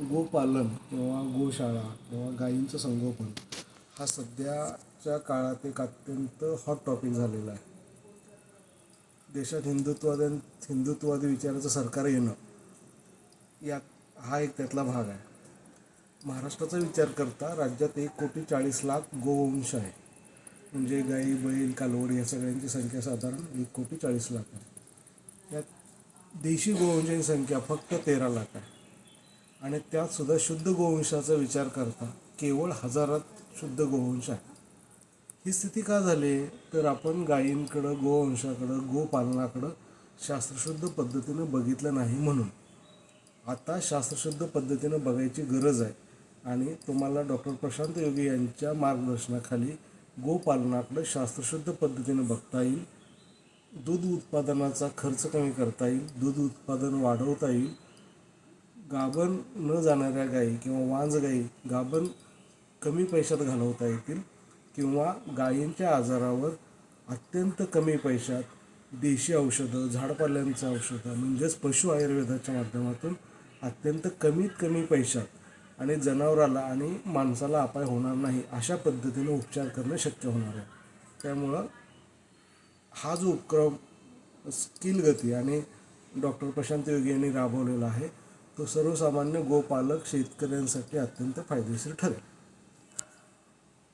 गोपालन किंवा गोशाळा किंवा गायींचं संगोपन हा सध्याच्या काळात एक अत्यंत हॉट टॉपिक झालेला आहे. देशात हिंदुत्वाद हिंदुत्ववादी विचाराचं सरकार येणं या हा एक त्यातला भाग आहे. महाराष्ट्राचा विचार करता राज्यात एक कोटी चाळीस लाख गोवंश आहे. म्हणजे गाई बैल कालवड या सगळ्यांची संख्या साधारण एक कोटी चाळीस लाख आहे. यात देशी गोवंशाची संख्या फक्त तेरा लाख आहे. आणि त्यातसुद्धा शुद्ध गोवंशाचा विचार करता केवळ हजारात शुद्ध गोवंश आहे. ही स्थिती का झाली? तर आपण गायींकडं गोवंशाकडं गोपालनाकडं शास्त्रशुद्ध पद्धतीनं बघितलं नाही म्हणून. आता शास्त्रशुद्ध पद्धतीनं बघायची गरज आहे. आणि तुम्हाला डॉक्टर प्रशांत योगी यांच्या मार्गदर्शनाखाली गोपालनाकडं शास्त्रशुद्ध पद्धतीनं बघता येईल. दूध उत्पादनाचा खर्च कमी करता येईल. दूध उत्पादन वाढवता येईल. गाभण न जाणाऱ्या गायी किंवा वांज गायी गाभण कमी पैशात घालवता येतील किंवा गायींच्या आजारावर अत्यंत कमी पैशात देशी औषधं झाडपाल्यांचं औषधं म्हणजेच पशु आयुर्वेदाच्या माध्यमातून अत्यंत कमीत कमी पैशात आणि जनावराला आणि माणसाला अपाय होणार नाही अशा पद्धतीनं उपचार करणं शक्य होणार आहे. त्यामुळं हा जो उपक्रम स्किल गती आणि डॉक्टर प्रशांत योगी यांनी राबवलेला आहे तो सर्वसामान्य गोपालक शेतकऱ्यांसाठी अत्यंत फायदेशीर ठरेल.